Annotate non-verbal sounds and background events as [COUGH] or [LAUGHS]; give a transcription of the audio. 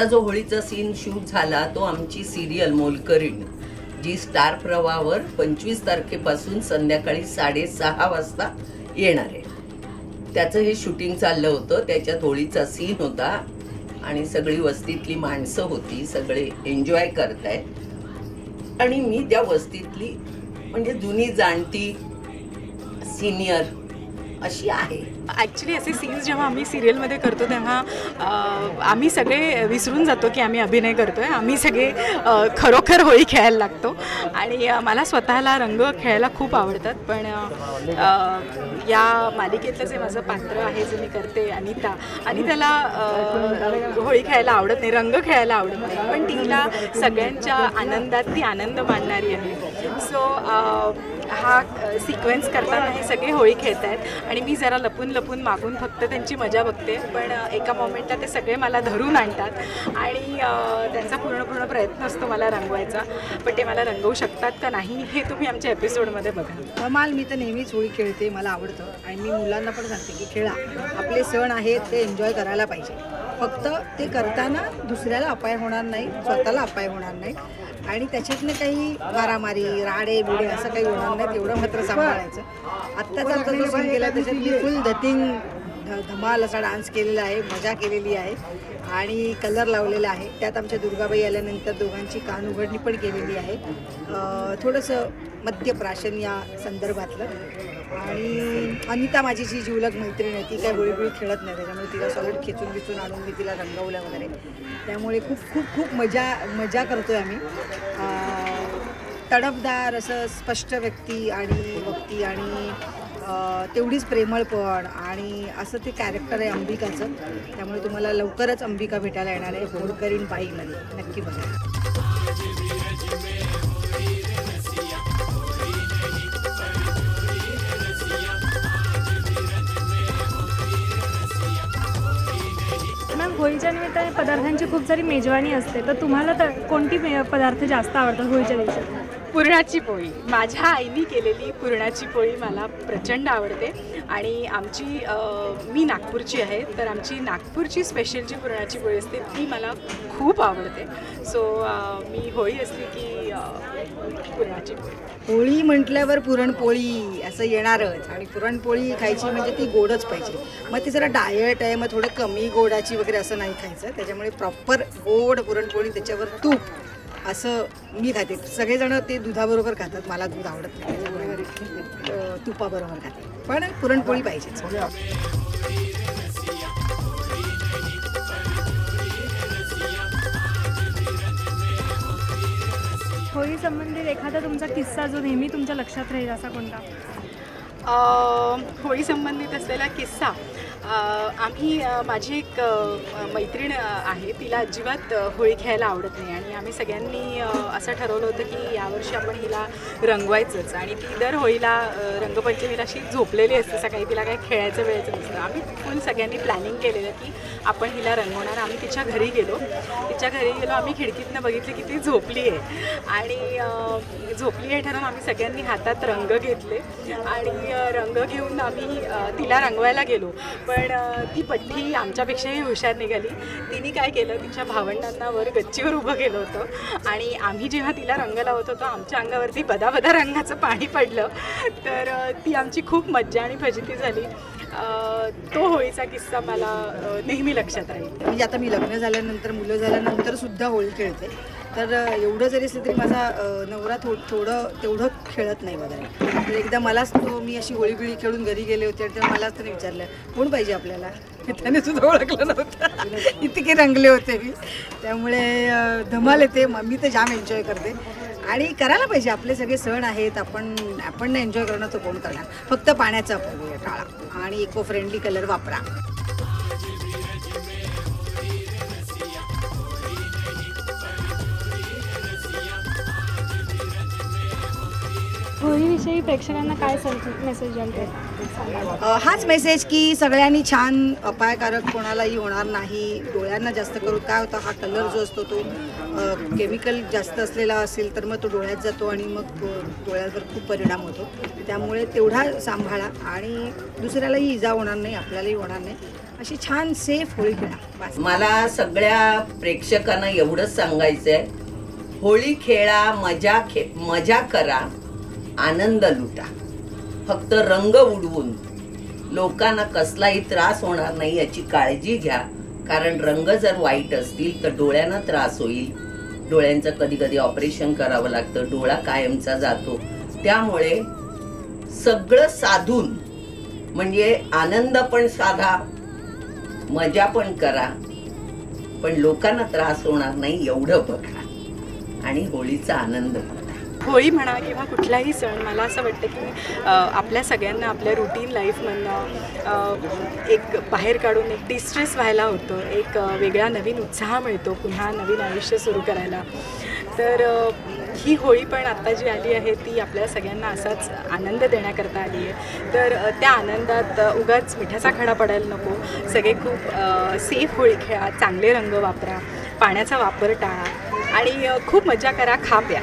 आता जो होळीचा सीन शूट झाला तो आमची सिरियल मोलकरीण जी स्टार प्रवाहावर पंचवीस तारखेपासून संध्याकाळी साडेसहा वाजता येणार आहे. त्याचं हे शूटिंग चाललं होतं त्याच्यात होळीचा सीन होता आणि सगळी वस्तीतली माणसं होती सगळे एन्जॉय करतायत. आणि मी त्या वस्तीतली म्हणजे जुनी जाणती सिनियर अशी आहे. ॲक्च्युली असे सीन्स जेव्हा आम्ही सिरियलमध्ये करतो तेव्हा आम्ही सगळे विसरून जातो की आम्ही अभिनय करतो आहे आम्ही सगळे खरोखर होळी खेळायला लागतो. आणि मला स्वतःला रंग खेळायला खूप आवडतात. पण या मालिकेतलं जे माझं पात्र आहे जे मी करते अनिता अनिताला होळी खेळायला आवडत नाही रंग खेळायला आवडत नाही. पण तिला सगळ्यांच्या आनंदात ती आनंद मानणारी आहे. सो हा सिक्वेन्स करताना हे सगळे होळी खेळत आहेत. आणि मी जरा लपून लपून मागून फक्त त्यांची मजा बघते. पण एका मोमेंटला ते सगळे मला धरून आणतात. आणि त्यांचा पूर्ण पूर्ण प्रयत्न असतो मला रंगवायचा. पण ते मला रंगवू शकतात का नाही हे तुम्ही आमच्या एपिसोडमध्ये बघा. कमाल मी तर नेहमीच होळी खेळते मला आवडतं. आणि मी मुलांना पण सांगते की खेळा. आपले सण आहेत ते एन्जॉय करायला पाहिजे. फक्त ते करताना दुसऱ्याला अपाय होणार नाही स्वतःला अपाय होणार नाही. आणि त्याच्यातनं काही मारामारी राडे बिडे असं काही होणार नाही तेवढं मात्र सांभाळायचं. आत्ताचा आता जो सण केला त्याच्यातली फुल धतिंग ध- धमाल असा डान्स केलेला आहे मजा केलेली आहे आणि कलर लावलेला आहे. त्यात आमच्या दुर्गाबाई आल्यानंतर दोघांची कान उघडणी पण केलेली आहे. थोडंसं मध्यप्राशन या संदर्भातलं. आणि अनिता माझी जी जीवलग मैत्रीण आहे ती काय होळी खेळत नाही त्याच्यामुळे तिला सॉलिड खेचून बिचून आणून मी तिला रंगवलं वगैरे. त्यामुळे खूप खूप खूप मजा मजा करतो आहे आम्ही तडफदार असं स्पष्ट व्यक्ती आणि भक्ती आणि तेवढीच प्रेमळपण आणि असं ते कॅरेक्टर आहे अंबिकाचं. त्यामुळे तुम्हाला लवकरच अंबिका भेटायला येणार आहे होडकरीन बाईमध्ये. नक्की बघा. होळीच्या निमित्ताने पदार्थांची खूप सारी मेजवानी असते. तर तुम्हाला तर कोणती मे- पदार्थ जास्त आवडतात होळीच्या दिवशी? पुरणाची पोळी. माझ्या आईने केलेली पुरणाची पोळी मला प्रचंड आवडते. आणि आमची अ, मी नागपूरची आहे तर आमची नागपूरची स्पेशल जी पुरणाची पोळी असते ती मला खूप आवडते. सो मी होळी असली की अ, पोळी होळी म्हटल्यावर पुरणपोळी असं येणारच. आणि पुरणपोळी खायची म्हणजे ती गोडच पाहिजे. मग ती जरा डायट आहे मग थोडं कमी गोडाची वगैरे असं नाही खायचं. त्याच्यामुळे प्रॉपर गोड पुरणपोळी त्याच्यावर तूप असं मी खाते. सगळेजण ते दुधाबरोबर खातात. मला दूध आवडत नाही. तुपाबरोबर खाते. पण पुरणपोळी पाहिजेच. संबंधित एखादा तुमचा किस्सा जो नेहमी तुमच्या लक्षात राहील असा कोणता? होळी संबंधित असलेला किस्सा. आम्ही माझी एक मैत्रीण आहे. तिला अजिबात होळी खेळायला आवडत नाही. आणि आम्ही सगळ्यांनी असं ठरवलं होतं की यावर्षी आपण हिला रंगवायचंच. आणि ती दर होळीला रंगपंचमीला अशी झोपलेली असते. सकाळी तिला काय खेळायचं वेळेचं नसतं. आम्ही फुल सगळ्यांनी प्लॅनिंग केलेलं की आपण हिला रंगवणार. आम्ही तिच्या घरी गेलो. तिच्या घरी गेलो. आम्ही खिडकीतनं बघितलं की ती झोपली आहे. आणि झोपली आहे ठरवून आम्ही सगळ्यांनी हातात रंग घेतले. आणि रंग घेऊन आम्ही तिला रंगवायला गेलो. पण ती पठ्ठी आमच्यापेक्षाही हुशार निघाली. तिने काय केलं तिच्या भावंडांना वर गच्चीवर उभं केलं होतं. आणि आम्ही जेव्हा तिला रंग लावत होतो आमच्या अंगावरती बदाबदा रंगाचं पाणी पडलं. तर ती आमची खूप मज्जा आणि फजिती झाली. तो होळीचा किस्सा मला नेहमी लक्षात राहील. म्हणजे आता मी लग्न झाल्यानंतर मुलं झाल्यानंतर सुद्धा होळी खेळते. तर एवढं जरी असलं तरी माझा नवरा थो थोडं तेवढं खेळत नाही वगैरे तर एकदा मलाच तो मी अशी होळी बिळी खेळून घरी गेले होते आणि तेव्हा मलाच त्याने विचारलं कोण पाहिजे आपल्याला? त्याने सुद्धा ओळखलं नव्हतं. [LAUGHS] इतके रंगले होते मी. त्यामुळे धमाल येते. म- मी तर जाम एन्जॉय करते. आणि करायला पाहिजे. आपले सगळे सण आहेत. आपण आपण नाही एन्जॉय करणं तर कोण करणार? फक्त पाण्याचा टाळा आणि इको फ्रेंडली कलर वापरा. होळीविषयी प्रेक्षकांना काय मेसेज द्याल अ, हाच मेसेज की सगळ्यांनी छान अपायकारक कोणालाही होणार नाही. डोळ्यांना जास्त करून काय होतं हा कलर जो असतो तो केमिकल जास्त असलेला असेल तर मग तो डोळ्यात जातो आणि मग अ, डोळ्यावर खूप परिणाम होतो. त्यामुळे तेवढा सांभाळा आणि दुसऱ्यालाही इजा होणार नाही आपल्यालाही होणार नाही. अशी छान सेफ होळी खेळा. बस. मला सगळ्या प्रेक्षकांना एवढंच सांगायचं आहे होळी खेळा मजा खे मजा करा. आनंद लुटा. फक्त रंग उडवून. लोकांना कसलाही त्रास होणार नाही याची काळजी घ्या. कारण रंग जर वाईट असतील तर डोळ्यांना त्रास होईल. डोळ्यांचं कधी कधी ऑपरेशन करावं लागतं. डोळा कायमचा जातो. त्यामुळे सगळं साधून म्हणजे आनंद पण साधा मजा पण करा. पण लोकांना त्रास होणार नाही एवढं बघा. आणि होळीचा आनंद लुटा होळी म्हणा किंवा कुठलाही सण मला असं वाटतं की आपल्या सगळ्यांना आपल्या रुटीन लाईफमधनं एक बाहेर काढून एक डिस्ट्रेस व्हायला होतं एक वेगळा नवीन उत्साह मिळतो पुन्हा नवीन आयुष्य सुरू करायला. तर ही होळी पण आत्ता जी आली आहे ती आपल्या सगळ्यांना असाच आनंद देण्याकरता आली आहे. तर त्या आनंदात उगाच मिठाचा खडा पडायला नको. सगळे खूप सेफ होळी खेळा चांगले रंग वापरा पाण्याचा वापर टाळा आणि खूप मजा करा खा प्या.